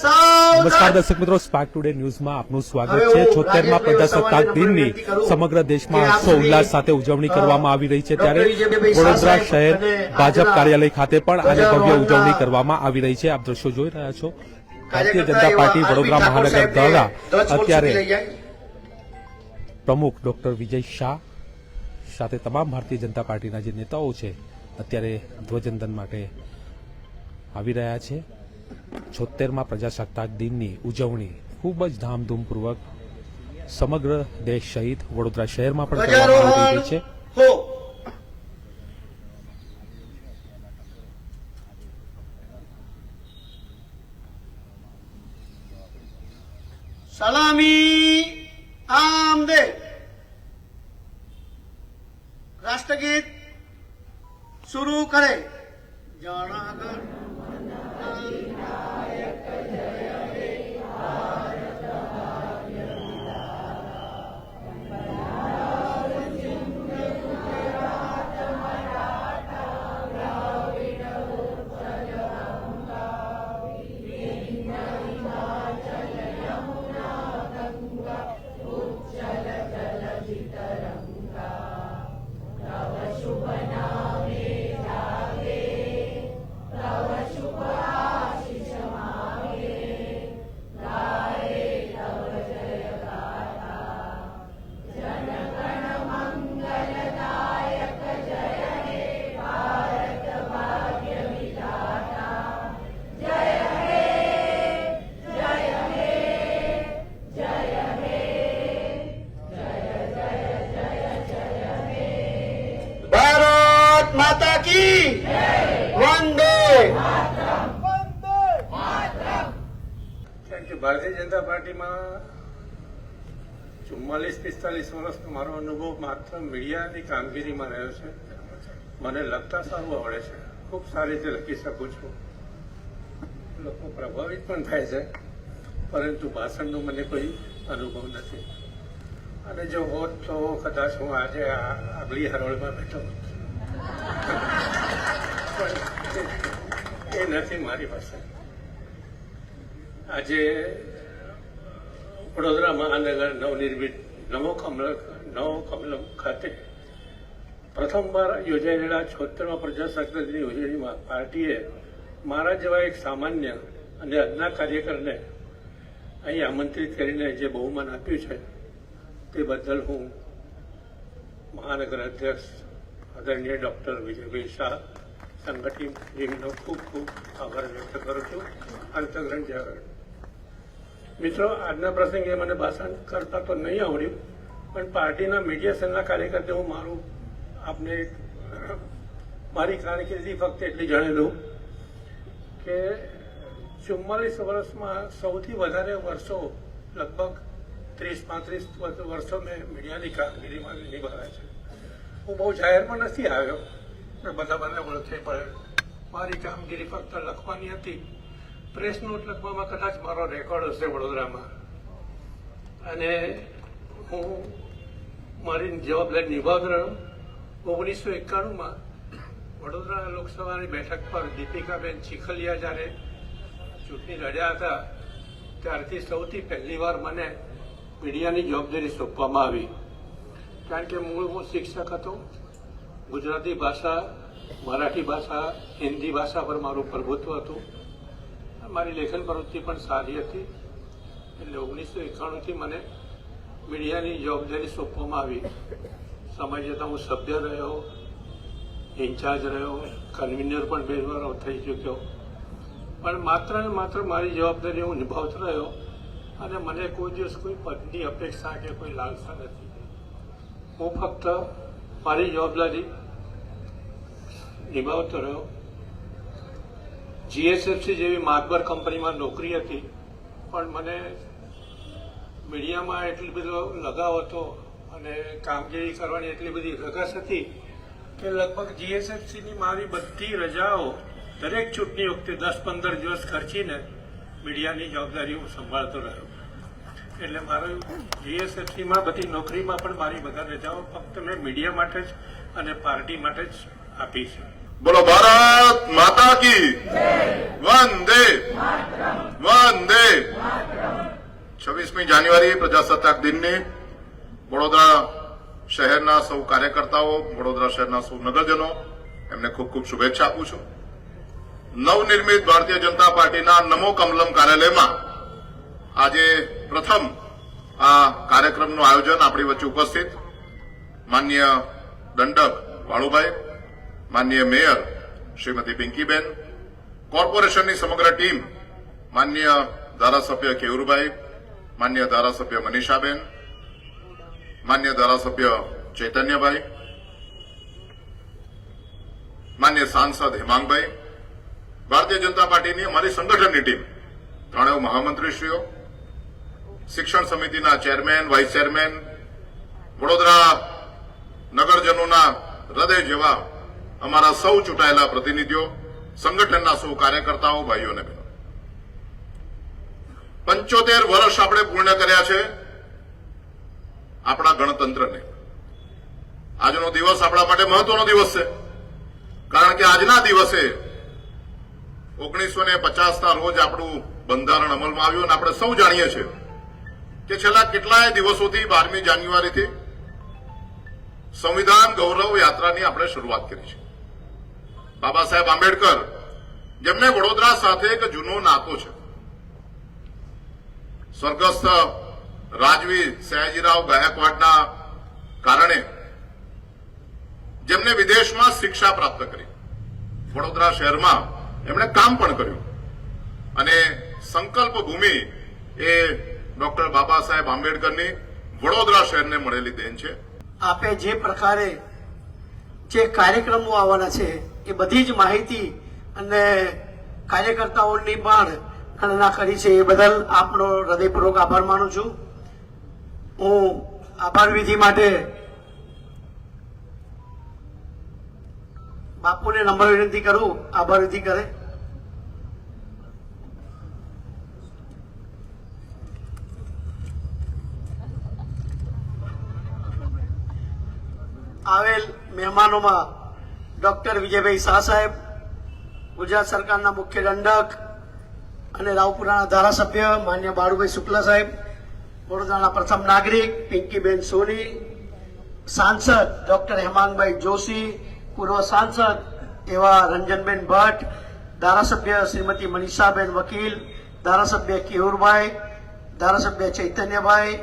નમસ્કાર દર્શક મિત્રો સ્પાર્ક ટુડે ન્યૂઝમાં આપનું સ્વાગત છે. છોતેરમાં પ્રજાસત્તાક દિનની સમગ્ર દેશમાં હર્ષો ઉલ્લાસ સાથે ઉજવણી કરવામાં આવી રહી છે ત્યારે વડોદરા શહેર ભાજપ કાર્યાલય ખાતે પણ આને ભવ્ય ઉજવણી કરવામાં આવી રહી છે. આપ દ્રશ્યો જોઈ રહ્યા છો. ભારતીય જનતા પાર્ટી વડોદરા મહાનગર દ્વારા અત્યારે પ્રમુખ ડોક્ટર વિજય શાહ સાથે તમામ ભારતીય જનતા પાર્ટીના જે નેતાઓ છે અત્યારે ધ્વજવંદન માટે આવી રહ્યા છે. છોતેરમાં પ્રજાસત્તાક દિનની ઉજવણી ખૂબ જ ધામધૂમપૂર્વક સમગ્ર દેશ સહિત વડોદરા શહેરમાં પણ કરવામાં આવી રહી છે. સલામી આમદે. રાષ્ટ્રગીત શરૂ કરે. જણાગણ માતા કી વંદે. કે ભારતીય જનતા પાર્ટીમાં ચુમ્માલીસ, પિસ્તાલીસ વર્ષનો મારો અનુભવ માત્ર મીડિયાની કામગીરીમાં રહ્યો છે. મને લખતા સારું આવડે છે. ખૂબ સારી રીતે લખી શકું છું. લોકો પ્રભાવિત પણ થાય છે. પરંતુ ભાષણનો મને કોઈ અનુભવ નથી. અને જો હોત તો કદાચ હું આજે આગલી હરોળમાં બેઠો હોત પણ એ નથી મારી પાસે. આજે વડોદરા મહાનગર નવનિર્મિત નવો કમલ નવો કમલમ ખાતે પ્રથમવાર યોજાયેલા છોતેરમા પ્રજાસત્તાક દિનની ઉજવણીમાં પાર્ટીએ મારા જેવા એક સામાન્ય અને અદના કાર્યકરને અહીં આમંત્રિત કરીને જે બહુમાન આપ્યું છે, તે બદલ હું મહાનગર અધ્યક્ષ, આદરણીય ડોક્ટર વિજયભાઈ શાહ સંગઠિત ટીમનો ખૂબ ખૂબ આભાર વ્યક્ત કરું છું. અંતગ્રહણ જાગરણ મિત્રો, આજના પ્રસંગે મને ભાષણ કરતા તો નહીં આવડ્યું, પણ પાર્ટીના મીડિયા સેલના કાર્યકર્તા હું મારું, આપને મારી કારકિર્દી ફક્ત એટલી જણાવી લઉં કે ચુમ્માલીસ વર્ષમાં સૌથી વધારે વર્ષો, લગભગ ત્રીસ પાંત્રીસ વર્ષો મેં મીડિયાની કામગીરીમાં નિભાવ્યા છે. હું બહુ જાહેરમાં નથી આવ્યો પણ બધા મને ઓળખે પડે મારી કામગીરી ફક્ત લખવાની હતી. પ્રેસ નોટ લખવામાં કદાચ મારો રેકોર્ડ હશે વડોદરામાં. અને હું મારી જવાબદારી નિભાવતો રહ્યો. ઓગણીસો એકાણુંમાં વડોદરા લોકસભાની બેઠક પર દીપિકાબેન ચીખલિયા જ્યારે ચૂંટણી લડ્યા હતા, ત્યારથી સૌથી પહેલીવાર મને મીડિયાની જવાબદારી સોંપવામાં આવી. કારણ કે મૂળ હું શિક્ષક હતો. ગુજરાતી ભાષા, મરાઠી ભાષા, હિન્દી ભાષા પર મારું પ્રભુત્વ હતું. મારી લેખન પ્રવૃત્તિ પણ સારી હતી. એટલે ઓગણીસો એકાણુંથી મને મીડિયાની જવાબદારી સોંપવામાં આવી. સમય જતાં હું સભ્ય રહ્યો, ઇન્ચાર્જ રહ્યો કન્વીનર પણ બે વાર થઈ ચૂક્યો. પણ માત્ર ને માત્ર મારી જવાબદારી હું નિભાવતો રહ્યો અને મને કોઈ દિવસ કોઈ પદની અપેક્ષા કે કોઈ લાલસા નથી. હું ફક્ત મારી જવાબદારી નિભાવતો રહ્યો. જીએસએફસી જેવી માર્બર કંપનીમાં નોકરી હતી, પણ મને મીડિયામાં એટલો બધો લગાવ હતો અને કામગીરી કરવાની એટલી બધી રગસ હતી કે લગભગ જીએસએફસીની મારી બધી રજાઓ દરેક ચૂંટણી વખતે દસ પંદર દિવસ ખર્ચીને મીડિયાની જવાબદારી હું સંભાળતો રહ્યો. એટલે મારું જીએસએફસીમાં બધી નોકરીમાં પણ મારી બધા રજાઓ ફક્ત મેં મીડિયા માટે જ અને પાર્ટી માટે જ આપી છે. બોલો, ભારત માતા કી વંદે. વંદે. છવ્વીસમી જાન્યુઆરી પ્રજાસત્તાક દિનની વડોદરા શહેરના સૌ કાર્યકર્તાઓ, વડોદરા શહેરના સૌ નગરજનો, એમને ખૂબ ખૂબ શુભેચ્છા આપું છું. નવનિર્મિત ભારતીય જનતા પાર્ટીના નમો કમલમ કાર્યાલયમાં આજે પ્રથમ આ કાર્યક્રમનું આયોજન આપણી વચ્ચે ઉપસ્થિત માન્ય દંડક વાળુભાઈ માન્ય મેયર શ્રીમતી પિંકીબેન, કોર્પોરેશનની સમગ્ર ટીમ માન્ય ધારાસભ્ય કેવુરભાઈ માન્ય ધારાસભ્ય મનીષાબેન માન્ય ધારાસભ્ય ચૈતન્યભાઈ માન્ય સાંસદ હેમાંગભાઈ, ભારતીય જનતા પાર્ટીની અમારી સંગઠનની ટીમ, ત્રણેય મહામંત્રીશ્રીઓ, શિક્ષણ સમિતિના ચેરમેન, વાઇસ ચેરમેન, વડોદરા નગરજનોના હૃદય જેવા અમારા સૌ ચૂંટાયેલા પ્રતિનિધિઓ, સંગઠનના સૌ કાર્યકર્તાઓ, ભાઈઓ અને બહેનો. પંચોતેર વર્ષ આપણે પૂર્ણ કર્યા છે આપણા ગણતંત્રને. આજનો દિવસ આપણા માટે મહત્વનો દિવસ છે. કારણ કે આજના દિવસે ઓગણીસો ને પચાસના રોજ આપણું બંધારણ અમલમાં આવ્યું અને આપણે સૌ જાણીએ છીએ કે છેલ્લા કેટલાય દિવસોથી બારમી જાન્યુઆરીથી સંવિધાન ગૌરવ યાત્રાની આપણે શરૂઆત કરી છે. બાબા સાહેબ આંબેડકર, જેમને વડોદરા સાથે એક જૂનો નાતો છે. સ્વર્ગસ્થ રાજવી સયાજીરાવ ગાયકવાડના કારણે જેમને વિદેશમાં શિક્ષા પ્રાપ્ત કરી, વડોદરા શહેરમાં એમણે કામ પણ કર્યું. અને સંકલ્પ ભૂમિ એ ડોક્ટર બાબા સાહેબ આંબેડકરની વડોદરા શહેરને મળેલી દેન છે. આપે જે પ્રકારે જે કાર્યક્રમો આવવાના છે, એ બધી જ માહિતી અને કાર્યકર્તાઓની પણ ગણના કરી છે. એ બદલ આપનો હૃદયપૂર્વક આભાર માનું છું. હું આભાર વિધિ માટે બાપુને નંબર વિનંતી કરું. આભાર વિધિ કરે. મહેમાનોમાં ડોક્ટર વિજયભાઈ શાહ સાહેબ, ગુજરાત સરકારના મુખ્ય દંડક અને રાવપુરાના ધારાસભ્ય માન્ય બાળુભાઈ શુક્લા સાહેબ, વડોદરાના પ્રથમ નાગરિક પિંકીબેન સોની, સાંસદ ડોક્ટર હેમાંગભાઈ જોશી, પૂર્વ સાંસદ એવા રંજનબેન ભટ્ટ, ધારાસભ્ય શ્રીમતી મનીષાબેન વકીલ, ધારાસભ્ય કેયુરભાઈ ધારાસભ્ય ચૈતન્યભાઈ,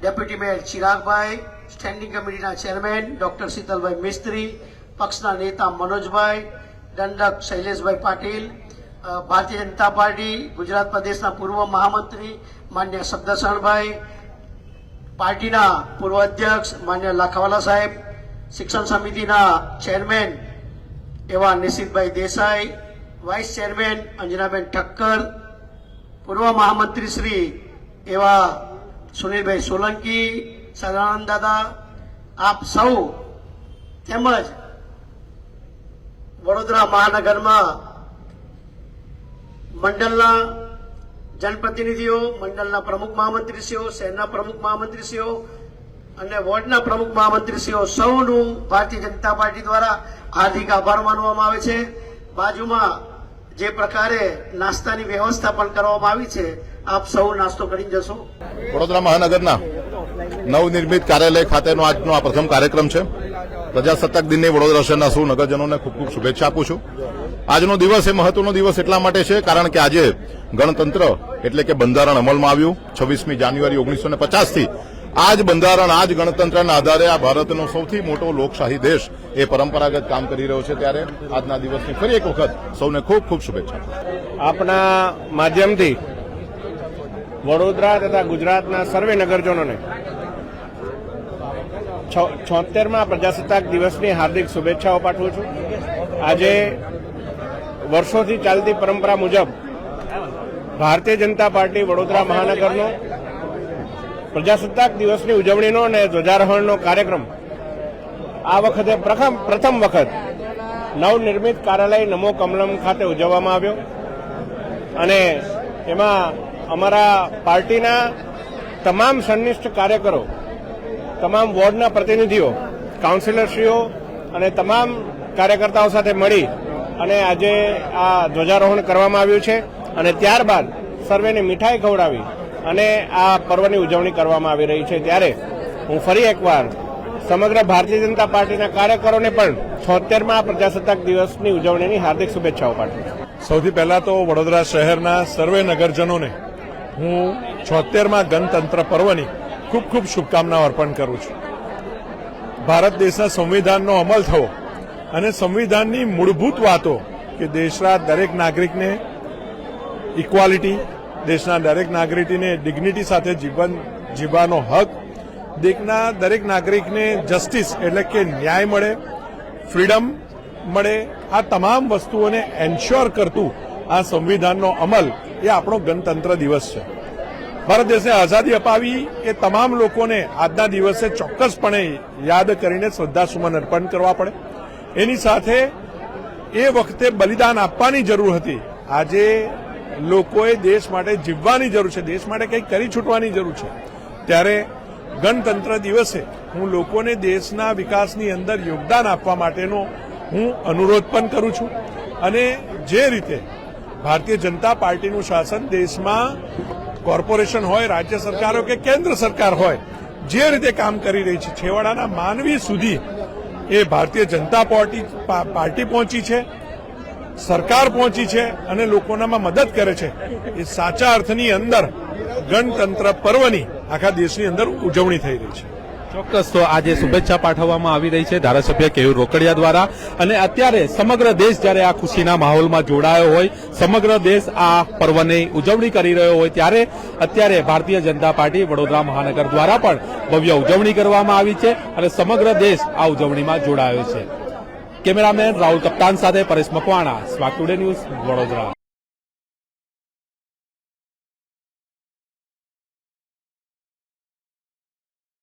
ડેપ્યુટી મેયર ચિરાગભાઈ સ્ટેન્ડિંગ કમિટીના ચેરમેન ડોક્ટર શીતલભાઈ મિસ્ત્રી, પક્ષના નેતા મનોજભાઈ, દંડક શૈલેષભાઈ પાટીલ ભારતીય જનતા પાર્ટી, ગુજરાત પ્રદેશના પૂર્વ મહામંત્રી માન્ય સદ્દસણભાઈ પાર્ટીના પૂર્વ અધ્યક્ષ માન્ય લાખાવાલા સાહેબ, શિક્ષણ સમિતિના ચેરમેન એવા નિશિતભાઈ દેસાઈ વાઇસ ચેરમેન અંજનાબેન ઠક્કર, પૂર્વ મહામંત્રી શ્રી એવા સુનિલભાઈ સોલંકી સદાનંદ દાદા, આપ સૌ તેમજ વડોદરા મહાનગરમાં મંડળના જનપ્રતિનિધિઓ, મંડળના પ્રમુખ મહામંત્રીશ્રીઓ, શહેરના પ્રમુખ મહામંત્રીશ્રીઓ અને વોર્ડના પ્રમુખ મહામંત્રીશ્રીઓ સૌનું ભારતીય જનતા પાર્ટી દ્વારા હાર્દિક આભાર માનવામાં આવે છે. બાજુમાં જે પ્રકારે નાસ્તાની વ્યવસ્થા પણ કરવામાં આવી છે, આપ સૌ નાસ્તો કરી જશો. વડોદરા મહાનગરના નવનિર્મિત કાર્યાલય ખાતેનો આજનો આ પ્રથમ કાર્યક્રમ છે. પ્રજાસત્તાક દિનની વડોદરા શહેરના સૌ નગરજનોને ખૂબ ખૂબ શુભેચ્છા આપું છું. આજનો દિવસ એ મહત્વનો દિવસ એટલા માટે છે કારણ કે આજે ગણતંત્ર એટલે કે બંધારણ અમલમાં આવ્યું. છવ્વીસમી જાન્યુઆરી ઓગણીસો ને પચાસથી આ જ બંધારણ આ જ ગણતંત્રના આધારે આ ભારતનો સૌથી મોટો લોકશાહી દેશ એ પરંપરાગત કામ કરી રહ્યો છે ત્યારે આજના દિવસની ફરી એક વખત સૌને ખૂબ ખૂબ શુભેચ્છા. આપના માધ્યમથી વડોદરા તથા ગુજરાતના સર્વે નગરજનોને છોતેરમાં પ્રજાસત્તાક દિવસની હાર્દિક શુભેચ્છાઓ પાઠવું છું. આજે વર્ષોથી ચાલતી પરંપરા મુજબ ભારતીય જનતા પાર્ટી વડોદરા મહાનગરનો પ્રજાસત્તાક દિવસની ઉજવણીનો અને ધ્વજારોહણનો કાર્યક્રમ આ વખતે પ્રથમ વખત નવનિર્મિત કાર્યાલય નમો કમલમ ખાતે ઉજવવામાં આવ્યો. અને એમાં અમારા પાર્ટીના તમામ સંનિષ્ઠ કાર્યકરો તમામ વોર્ડના પ્રતિનિધિઓ કાઉન્સિલરશ્રીઓ અને તમામ કાર્યકર્તાઓ સાથે મળી અને આજે આ ધ્વજારોહણ કરવામાં આવ્યું છે અને ત્યારબાદ સર્વેને મીઠાઈ ખવડાવી અને આ પર્વની ઉજવણી કરવામાં આવી રહી છે. ત્યારે હું ફરી એકવાર સમગ્ર ભારતીય જનતા પાર્ટીના કાર્યકરોને પણ છોતેરમાં પ્રજાસત્તાક દિવસની ઉજવણીની હાર્દિક શુભેચ્છાઓ પાઠવું સૌથી પહેલા તો વડોદરા શહેરના સર્વે નગરજનોને હું છોતેરમાં ગણતંત્ર પર્વની ખૂબ ખૂબ શુભકામનાઓ અર્પણ કરું છું. ભારત દેશના સંવિધાનનો અમલ થવો અને સંવિધાનની મૂળભૂત વાતો કે દેશના દરેક નાગરિકને ઇક્વાલિટી દેશના દરેક નાગરિકને ડિગ્નિટી સાથે જીવન જીવવાનો હક, દેશના દરેક નાગરિકને જસ્ટિસ એટલે કે ન્યાય મળે ફ્રીડમ મળે, આ તમામ વસ્તુઓને એન્શ્યોર કરતું આ સંવિધાનનો અમલ એ આપણો ગણતંત્ર દિવસ છે. ભારત દેશે આઝાદી અપાવી એ તમામ લોકોને આજના દિવસે ચોક્કસપણે યાદ કરીને શ્રદ્ધાસુમન અર્પણ કરવા પડે. એની સાથે એ વખતે બલિદાન આપવાની જરૂર હતી. આજે લોકોએ દેશ માટે જીવવાની જરૂર છે. દેશ માટે કંઈક કરી છૂટવાની જરૂર છે. ત્યારે ગણતંત્ર દિવસે હું લોકોને દેશના વિકાસની અંદર યોગદાન આપવા માટેનો હું અનુરોધ પણ કરું છું. અને જે રીતે ભારતીય જનતા પાર્ટીનું શાસન દેશમાં કોર્પોરેશન હોય, રાજ્ય સરકારો કે કેન્દ્ર સરકાર હોય, જે રીતે કામ કરી રહી છે, છેવાડાના માનવી સુધી એ ભારતીય જનતા પાર્ટી પાર્ટી પહોંચી છે, સરકાર પહોંચી છે અને લોકોનામાં મદદ કરે છે. એ સાચા અર્થની અંદર ગણતંત્ર પર્વની આખા દેશની અંદર ઉજવણી થઈ રહી છે. ચોક્કસ તો આજે શુભેચ્છા પાઠવવામાં આવી રહી છે ધારાસભ્ય કેયુર રોકડિયા દ્વારા. અને અત્યારે સમગ્ર દેશ જ્યારે આ ખુશીના માહોલમાં જોડાયો હોય, સમગ્ર દેશ આ પર્વની ઉજવણી કરી રહ્યો હોય, ત્યારે અત્યારે ભારતીય જનતા પાર્ટી વડોદરા મહાનગર દ્વારા પણ ભવ્ય ઉજવણી કરવામાં આવી છે અને સમગ્ર દેશ આ ઉજવણીમાં જોડાયો છે. કેમેરામેન રાહુલ કપ્તાન સાથે પરેશ મકવાણા સ્વાક ન્યૂઝ વડોદરા.